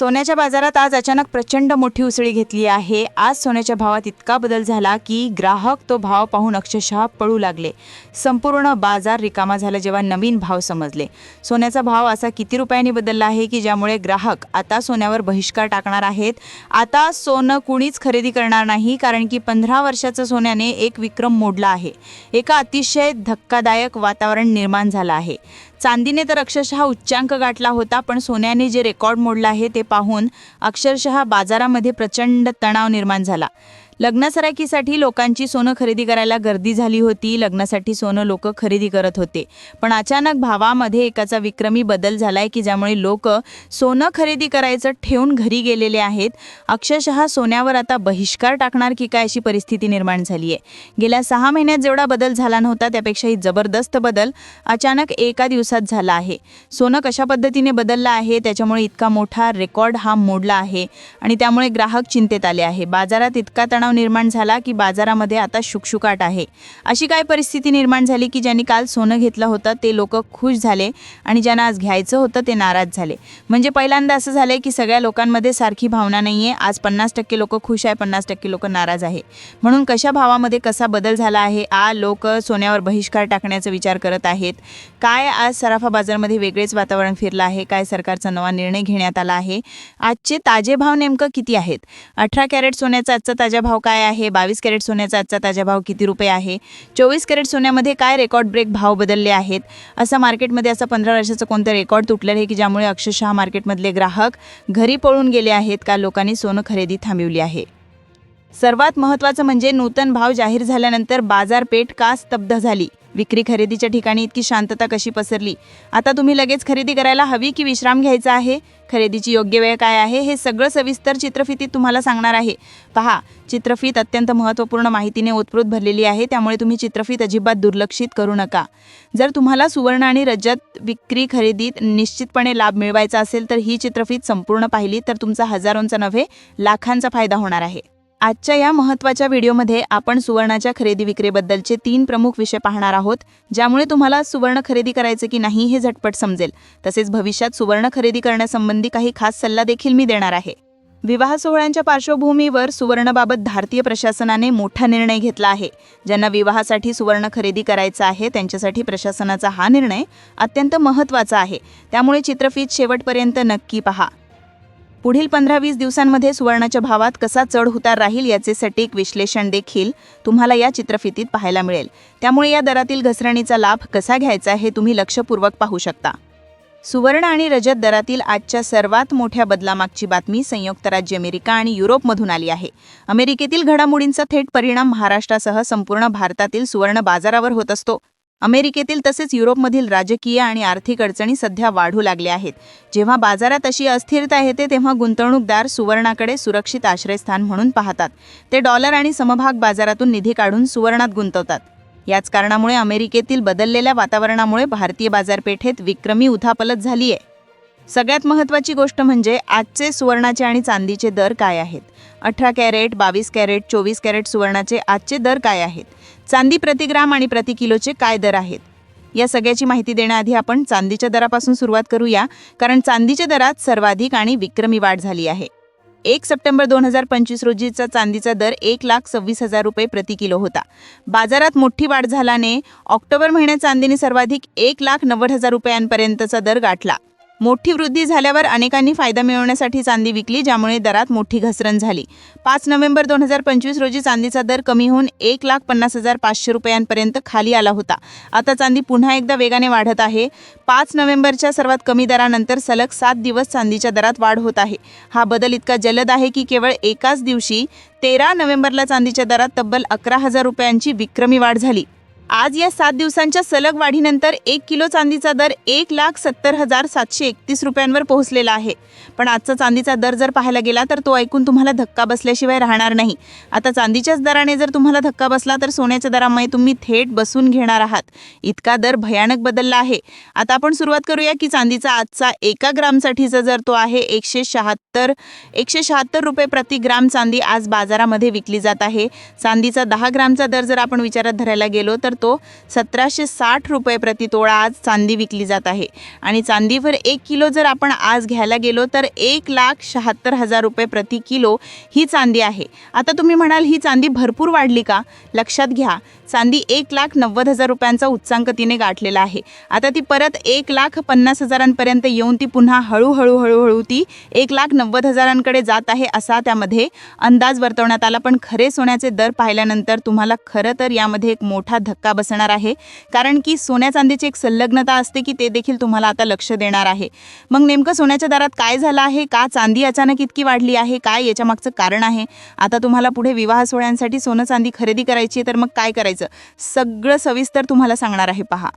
सोन्याच्या बाजारात आज अचानक प्रचंड मोठी उसळी घेतली आहे. आज सोन्याच्या भावात इतका बदल झाला की ग्राहक तो भाव पाहून अक्षरशः पळू लागले. संपूर्ण बाजार रिकामा झाला जेव्हा नवीन भाव समजले. सोन्याचा भाव असा किती रुपयांनी बदलला आहे की ज्यामुळे ग्राहक आता सोन्यावर बहिष्कार टाकणार आहेत? आता सोनं कुणीच खरेदी करणार नाही कारण की पंधरा वर्षाचं सोन्याने एक विक्रम मोडला आहे. एका अतिशय धक्कादायक वातावरण निर्माण झालं आहे. चांदीने तर अक्षरशः उच्चांक गाठला होता पण सोन्याने जे रेकॉर्ड मोडलं आहे ते पाहून अक्षरशः बाजारामध्ये प्रचंड तणाव निर्माण झाला. लग्नसराकीसाठी लोकांची सोनं खरेदी करायला गर्दी झाली होती. लग्नासाठी सोनं लोक खरेदी करत होते. पण अचानक भावामध्ये एकाचा विक्रमी बदल झालाय की ज्यामुळे लोक सोनं खरेदी करायचं ठेवून घरी गेलेले आहेत. अक्षरशः सोन्यावर आता बहिष्कार टाकणार की काय अशी परिस्थिती निर्माण झाली आहे गेल्या सहा महिन्यात जेवढा बदल झाला नव्हता त्यापेक्षाही जबरदस्त बदल अचानक एका दिवसात झाला आहे. सोनं कशा पद्धतीने बदललं आहे त्याच्यामुळे इतका मोठा रेकॉर्ड हा मोडला आहे आणि त्यामुळे ग्राहक चिंतेत आले आहे. बाजारात इतका तणाव निर्माण झाला की बाजारामध्ये आता शुकशुकाट आहे. अशी काय परिस्थिती निर्माण झाली की ज्यांनी काल सोनं घेतलं होतं ते लोक खुश झाले आणि ज्यांना आज घ्यायचं होतं ते नाराज झाले. म्हणजे पहिल्यांदा असं झालंय की सगळ्या लोकांमध्ये सारखी भावना नाही आहे आज पन्नास टक्के लोक खुश आहे पन्नास टक्के लोक नाराज आहे. म्हणून कशा भावामध्ये कसा बदल झाला आहे आ लोक सोन्यावर बहिष्कार टाकण्याचा विचार करत आहेत. काय आज सराफा बाजारमध्ये वेगळेच वातावरण फिरलं आहे? काय सरकारचा नवा निर्णय घेण्यात आला आहे? आजचे ताजे भाव नेमकं किती आहेत? अठरा कॅरेट सोन्याचा आजचा ताजा भाव काय आहे? बावीस कॅरेट सोन्याचा आजचा ताजा भाव किती रुपये आहे? चोवीस कॅरेट सोन्यामध्ये काय रेकॉर्ड ब्रेक भाव बदलले आहेत? असं मार्केटमध्ये असं पंधरा वर्षाचं कोणतं रेकॉर्ड तुटलेलं आहे की ज्यामुळे अक्षरशः मार्केटमधले ग्राहक घरी पळून गेले आहेत का? लोकांनी सोनं खरेदी थांबवली आहे. सर्वात महत्त्वाचं म्हणजे नूतन भाव जाहीर झाल्यानंतर बाजारपेठ का स्तब्ध झाली? विक्री खरेदीच्या ठिकाणी इतकी शांतता कशी पसरली? आता तुम्ही लगेच खरेदी करायला हवी की विश्राम घ्यायचा आहे? खरेदीची योग्य वेळ काय आहे? हे सगळं सविस्तर चित्रफितीत तुम्हाला सांगणार आहे. पहा चित्रफित अत्यंत महत्त्वपूर्ण माहितीने ओतप्रोत भरलेली आहे त्यामुळे तुम्ही चित्रफित अजिबात दुर्लक्षित करू नका. जर तुम्हाला सुवर्ण आणि रजत विक्री खरेदीत निश्चितपणे लाभ मिळवायचा असेल तर ही चित्रफित संपूर्ण पाहिली तर तुमचा हजारोंचा नव्हे लाखांचा फायदा होणार आहे. आजच्या या महत्त्वाच्या व्हिडिओमध्ये आपण सुवर्णाच्या खरेदी विक्रीबद्दलचे तीन प्रमुख विषय पाहणार आहोत ज्यामुळे तुम्हाला सुवर्ण खरेदी करायचे की नाही हे झटपट समजेल. तसेच भविष्यात सुवर्ण खरेदी करण्यासंबंधी काही खास सल्ला देखील मी देणार आहे. विवाह सोहळ्यांच्या पार्श्वभूमीवर सुवर्णबाबत भारतीय प्रशासनाने मोठा निर्णय घेतला आहे. ज्यांना विवाहासाठी सुवर्ण खरेदी करायचं आहे त्यांच्यासाठी प्रशासनाचा हा निर्णय अत्यंत महत्त्वाचा आहे. त्यामुळे चित्रफीत शेवटपर्यंत नक्की पहा. पुढील पंधरा वीस दिवसांमध्ये सुवर्णाच्या भावात कसा चढ उतार राहील याचे सटीक विश्लेषण देखील तुम्हाला या चित्रफितीत पाहायला मिळेल. त्यामुळे या दरातील घसरणीचा लाभ कसा घ्यायचा हे तुम्ही लक्षपूर्वक पाहू शकता. सुवर्ण आणि रजत दरातील आजच्या सर्वात मोठ्या बदलामागची बातमी संयुक्त राज्य अमेरिका आणि युरोपमधून आली आहे. अमेरिकेतील घडामोडींचा थेट परिणाम महाराष्ट्रासह संपूर्ण भारतातील सुवर्ण बाजारावर होत असतो. अमेरिकेतील तसेच युरोपमधील राजकीय आणि आर्थिक अडचणी सध्या वाढू लागल्या आहेत. जेव्हा बाजारात अशी अस्थिरता येते तेव्हा गुंतवणूकदार सुवर्णाकडे सुरक्षित आश्रयस्थान म्हणून पाहतात. ते डॉलर आणि समभाग बाजारातून निधी काढून सुवर्णात गुंतवतात. याच कारणामुळे अमेरिकेतील बदललेल्या वातावरणामुळे भारतीय बाजारपेठेत विक्रमी उथापलत झाली आहे सगळ्यात महत्त्वाची गोष्ट म्हणजे आजचे सुवर्णाचे आणि चांदीचे दर काय आहेत? अठरा कॅरेट बावीस कॅरेट चोवीस कॅरेट सुवर्णाचे आजचे दर काय आहेत? चांदी प्रतिग्राम आणि प्रति किलोचे काय दर आहेत? या सगळ्याची माहिती देण्याआधी आपण चांदीच्या दरापासून सुरुवात करूया कारण चांदीच्या दरात सर्वाधिक आणि विक्रमी वाढ झाली आहे. एक सप्टेंबर दोन हजार पंचवीस रोजीचा चांदीचा दर एक लाख सव्वीस हजार रुपये प्रति किलो होता. बाजारात मोठी वाढ झाल्याने ऑक्टोबर महिन्यात चांदीने सर्वाधिक एक लाख नव्वद हजार रुपयांपर्यंतचा दर गाठला. मोठी वृद्धी झाल्यावर अनेकांनी फायदा मिळवण्यासाठी चांदी विकली ज्यामुळे दरात मोठी घसरण झाली. पाच नोव्हेंबर दोन हजार पंचवीस रोजी चांदीचा दर कमी होऊन एक लाख पन्नास हजार पाचशे रुपयांपर्यंत खाली आला होता. आता चांदी पुन्हा एकदा वेगाने वाढत आहे. पाच नोव्हेंबरच्या सर्वात कमी दरानंतर सलग सात दिवस चांदीच्या दरात वाढ होत आहे. हा बदल इतका जलद आहे की केवळ एकाच दिवशी तेरा नोव्हेंबरला चांदीच्या दरात तब्बल अकरा हजार रुपयांची विक्रमी वाढ झाली. आज या सात दिवसांच्या सलग वाढीनंतर एक किलो चांदीचा दर एक लाख सत्तर हजार सातशे एकतीस रुपयांवर पोहोचलेला आहे. पण आजचा चांदीचा दर जर पाहायला गेला तर तो ऐकून तुम्हाला धक्का बसल्याशिवाय राहणार नाही. आता चांदीच्याच दराने जर तुम्हाला धक्का बसला तर सोन्याच्या दरामुळे तुम्ही थेट बसून घेणार आहात. इतका दर भयानक बदलला आहे. आता आपण सुरुवात करूया की चांदीचा आजचा एका ग्रामसाठीचा जर तो आहे एकशे शहात्तर एकशे शहात्तर रुपये प्रति ग्राम चांदी आज बाजारामध्ये विकली जात आहे. चांदीचा दहा ग्रामचा दर जर आपण विचारात धरायला गेलो तर सांगतो सतराशे साठ रुपये प्रति तोळा आज चांदी विकली जात आहे. आणि चांदीवर एक किलो जर आपण आज घ्यायला गेलो तर एक लाख शहात्तर हजार रुपये प्रति किलो ही चांदी आहे. आता तुम्ही म्हणाल ही चांदी भरपूर वाढली का? लक्षात घ्या चांदी एक लाख नव्वद हजार रुपयांचा उच्चांक तिने गाठलेला आहे. आता ती परत एक लाख पन्नास हजारांपर्यंत येऊन ती पुन्हा हळूहळू हळूहळू ती एक लाख नव्वद हजारांकडे जात आहे असा त्यामध्ये अंदाज वर्तवण्यात आला. पण खरे सोन्याचे दर पाहिल्यानंतर तुम्हाला खरं तर यामध्ये एक मोठा धक्का बसणार आहे. कारण की सोन्या चांदीची एक संलग्नता असते की ते देखील तुम्हाला आता लक्ष देणार आहे. मग नेमकं सोन्याच्या दरात काय झालं आहे? का चांदी अचानक इतकी वाढली आहे? काय याच्यामागचं कारण आहे? आता तुम्हाला पुढे विवाह सोहळ्यांसाठी सोनं चांदी खरेदी करायची आहे तर मग काय करायचं? सगळं सविस्तर तुम्हाला सांगणार आहे पहा.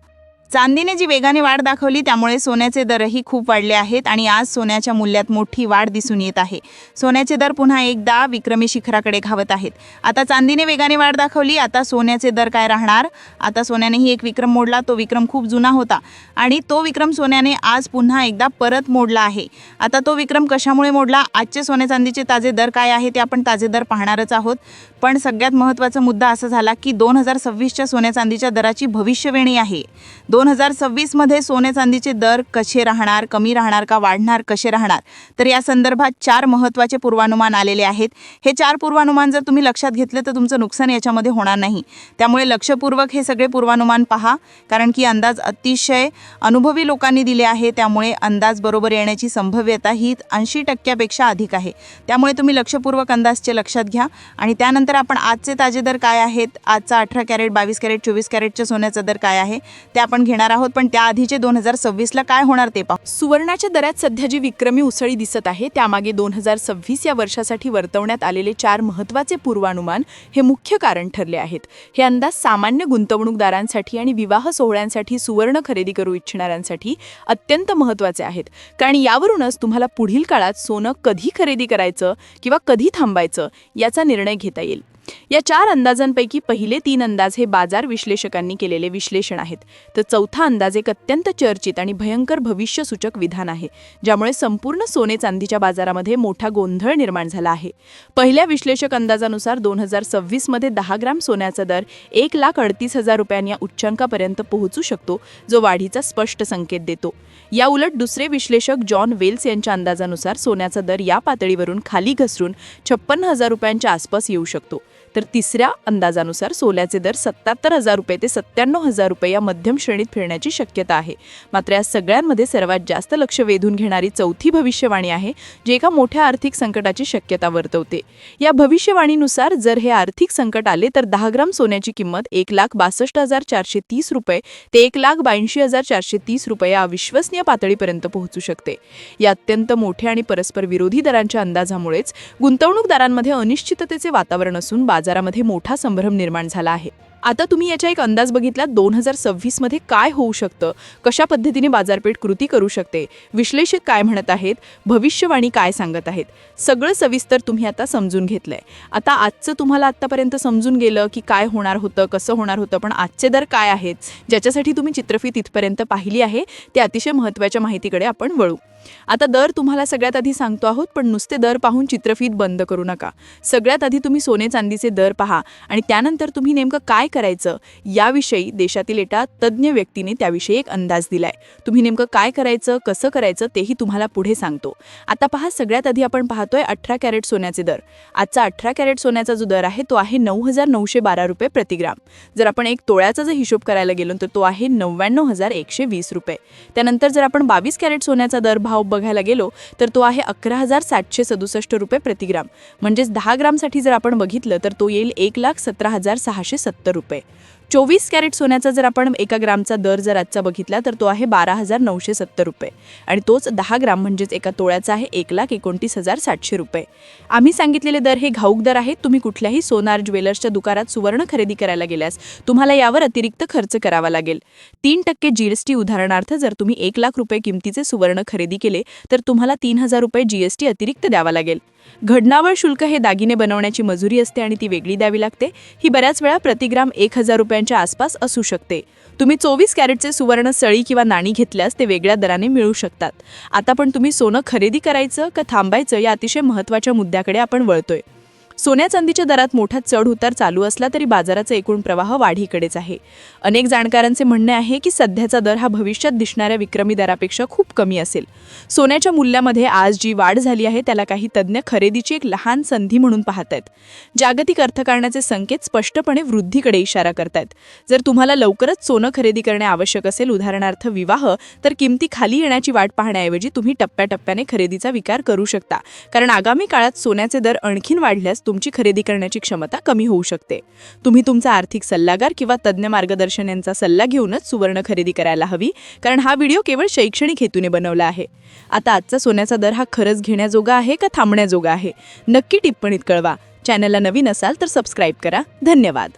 चांदीने जी वेगाने वाढ दाखवली त्यामुळे सोन्याचे दरही खूप वाढले आहेत आणि आज सोन्याच्या मूल्यात मोठी वाढ दिसून येत आहे. सोन्याचे दर पुन्हा एकदा विक्रमी शिखराकडे धावत आहेत. आता चांदीने वेगाने वाढ दाखवली आता सोन्याचे दर काय राहणार? आता सोन्यानेही एक विक्रम मोडला तो विक्रम खूप जुना होता. आणि तो विक्रम सोन्याने आज पुन्हा एकदा परत मोडला आहे. आता तो विक्रम कशामुळे मोडला? आजचे सोने चांदीचे ताजे दर काय आहे ते आपण ताजे दर पाहणारच आहोत. पण सगळ्यात महत्त्वाचा मुद्दा असा झाला की दोन हजार सव्वीसच्या सोन्या चांदीच्या दराची भविष्यवेणी आहे. दोन दोन हजार सव्वीसमध्ये सोने चांदीचे दर कसे राहणार कमी राहणार का वाढणार कसे राहणार? तर या संदर्भात चार महत्त्वाचे पूर्वानुमान आलेले आहेत. हे चार पूर्वानुमान जर तुम्ही लक्षात घेतलं तर तुमचं नुकसान याच्यामध्ये होणार नाही. त्यामुळे लक्षपूर्वक हे सगळे पूर्वानुमान पहा कारण की अंदाज अतिशय अनुभवी लोकांनी दिले आहे. त्यामुळे अंदाज बरोबर येण्याची संभाव्यता ही ऐंशी टक्क्यापेक्षा अधिक आहे. त्यामुळे तुम्ही लक्षपूर्वक अंदाजचे लक्षात घ्या. आणि त्यानंतर आपण आजचे ताजे दर काय आहेत? आजचा अठरा कॅरेट बावीस कॅरेट चोवीस कॅरेटच्या सोन्याचा दर काय आहे? ते आपण घेणार आहोत पण त्याआधीचे दोन हजार सव्वीसला काय होणार ते पाहू. सुवर्णाच्या दरात सध्या जी विक्रमी उसळी दिसत आहे त्यामागे दोन हजार सव्वीस या वर्षासाठी वर्तवण्यात आलेले चार महत्त्वाचे पूर्वानुमान हे मुख्य कारण ठरले आहेत. हे अंदाज सामान्य गुंतवणूकदारांसाठी आणि विवाह सोहळ्यांसाठी सुवर्ण खरेदी करू इच्छिणाऱ्यांसाठी अत्यंत महत्त्वाचे आहेत. कारण यावरूनच तुम्हाला पुढील काळात सोनं कधी खरेदी करायचं किंवा कधी थांबायचं याचा निर्णय घेता येईल. या चार अंदाजांपैकी पहिले तीन अंदाज हे बाजार विश्लेषकांनी केलेले विश्लेषण आहेत. तर चौथा अंदाज एक अत्यंत चर्चित आणि भयंकर भविष्यसूचक विधान आहे ज्यामुळे संपूर्ण सोने चांदीच्या बाजारामध्ये मोठा गोंधळ निर्माण झाला आहे. पहिल्या विश्लेषक अंदाजानुसार दोन हजार सव्वीसमध्ये दहा ग्राम सोन्याचा दर एक लाख अडतीस हजार रुपयांनी या उच्चांकापर्यंत पोहोचू शकतो जो वाढीचा स्पष्ट संकेत देतो. या उलट दुसरे विश्लेषक जॉन वेल्स यांच्या अंदाजानुसार सोन्याचा दर या पातळीवरून खाली घसरून छप्पन्न हजार रुपयांच्या आसपास येऊ शकतो. तर तिसऱ्या अंदाजानुसार सोल्याचे दर सत्याहत्तर हजार रुपये ते सत्त्याण्णव हजार रुपये या मध्यम श्रेणीत फिरण्याची शक्यता आहे. मात्र या सगळ्यांमध्ये सर्वात जास्त लक्ष वेधून घेणारी चौथी भविष्यवाणी आहे जी एका मोठ्या आर्थिक संकटाची शक्यता वर्तवते. या भविष्यवाणीनुसार जर हे आर्थिक संकट आले तर दहा ग्राम सोन्याची किंमत एक लाख बासष्ट हजार चारशे तीस रुपये ते एक लाख ब्याऐंशी हजार चारशे तीस रुपये या अविश्वसनीय पातळीपर्यंत पोहोचू शकते. या अत्यंत मोठ्या आणि परस्पर विरोधी दरांच्या अंदाजामुळेच गुंतवणूकदारांमध्ये अनिश्चिततेचे वातावरण असून बाजारामध्ये मोठा संभ्रम निर्माण झाला आहे. आता तुम्ही याचा एक अंदाज बघितला दोन हजार सव्वीसमध्ये काय होऊ शकतं? कशा पद्धतीने बाजारपेठ कृती करू शकते? विश्लेषक काय म्हणत आहेत? भविष्यवाणी काय सांगत आहेत? सगळं सविस्तर तुम्ही आता समजून घेतलंय. आता आजचं तुम्हाला आत्तापर्यंत समजून गेलं की काय होणार होतं कसं होणार होतं पण आजचे दर काय आहेत? ज्याच्यासाठी तुम्ही चित्रफित इथपर्यंत पाहिली आहे ते अतिशय महत्त्वाच्या माहितीकडे आपण वळू. आता दर तुम्हाला सगळ्यात आधी सांगतो आहोत पण नुसते दर पाहून चित्रफित बंद करू नका. सगळ्यात आधी तुम्ही सोने चांदीचे दर पहा आणि त्यानंतर तुम्ही नेमकं काय करायचं? याविषयी देशातील एका तज्ज्ञ व्यक्तीने त्याविषयी एक अंदाज दिलाय. तुम्ही नेमकं काय करायचं कसं करायचं तेही तुम्हाला पुढे सांगतो. आता पहा सगळ्यात आधी आपण पाहतोय अठरा कॅरेट सोन्याचे दर. आजचा अठरा कॅरेट सोन्याचा जो दर आहे तो आहे नऊ हजार नऊशे बारा रुपये प्रतिग्राम जर आपण एक तोळ्याचा जर हिशोब करायला गेलो तर तो आहे नव्याण्णव हजार एकशे वीस रुपये. त्यानंतर जर आपण बावीस कॅरेट सोन्याचा दर भाव बघायला गेलो तर तो आहे अकरा हजार सातशे सदुसष्ट रुपये प्रतिग्राम म्हणजेच दहा ग्रामसाठी जर आपण बघितलं तर तो येईल एक लाख सतरा हजार सहाशे सत्तर रुपये. Guadalupe. चोवीस कॅरेट सोन्याचा जर आपण एका ग्रामचा दर जर आजचा बघितला तर तो आहे बारा हजार नऊशे सत्तर रुपये. आणि तोच दहा ग्राम म्हणजेच एका तोळ्याचा आहे एक लाख एकोणतीस हजार सातशे रुपये. आम्ही सांगितलेले दर हे घाऊक दर आहेत. तुम्ही कुठल्याही सोनार ज्वेलर्सच्या दुकानात सुवर्ण खरेदी करायला गेल्यास तुम्हाला यावर अतिरिक्त खर्च करावा लागेल. तीन टक्के जीएसटी उदाहरणार्थ जर तुम्ही एक लाख रुपये किमतीचे सुवर्ण खरेदी केले तर तुम्हाला तीन हजार रुपये जीएसटी अतिरिक्त द्यावा लागेल. घडणावळ शुल्क हे दागिने बनवण्याची मजुरी असते आणि ती वेगळी द्यावी लागते. ही बऱ्याच वेळा प्रतिग्राम एक हजार रुपयांच्या आसपास असू शकते. तुम्ही चोवीस कॅरेटचे सुवर्ण सळी किंवा नाणी घेतल्यास ते वेगळ्या दराने मिळू शकतात. आता पण तुम्ही सोनं खरेदी करायचं का थांबायचं या अतिशय महत्त्वाच्या मुद्द्याकडे आपण वळतोय. सोन्या चांदीच्या दरात मोठा चढ उतार चालू असला तरी बाजाराचा एकूण प्रवाह वाढीकडेच आहे. अनेक जाणकारांचे म्हणणे आहे की सध्याचा दर हा भविष्यात दिसणाऱ्या विक्रमी दरापेक्षा खूप कमी असेल. सोन्याच्या मूल्यामध्ये आज जी वाढ झाली आहे त्याला काही तज्ज्ञ खरेदीची एक लहान संधी म्हणून पाहत आहेत जागतिक अर्थकारणाचे संकेत स्पष्टपणे वृद्धीकडे इशारा करतायत. जर तुम्हाला लवकरच सोनं खरेदी करणे आवश्यक असेल उदाहरणार्थ विवाह तर किमती खाली येण्याची वाट पाहण्याऐवजी तुम्ही टप्प्याटप्प्याने खरेदीचा विकार करू शकता. कारण आगामी काळात सोन्याचे दर आणखीन वाढल्यास तुमची खरेदी करण्याची क्षमता कमी होऊ शकते. तुम्ही तुमचा आर्थिक सल्लागार किंवा तज्ज्ञ मार्गदर्शन यांचा सल्ला घेऊनच सुवर्ण खरेदी करायला हवी कारण हा व्हिडिओ केवळ शैक्षणिक हेतूने बनवला आहे. आता आजचा सोन्याचा दर हा खरंच घेण्याजोगा आहे का थांबण्याजोगा आहे? नक्की टिप्पणीत कळवा. चॅनलला नवीन असाल तर सबस्क्राईब करा. धन्यवाद.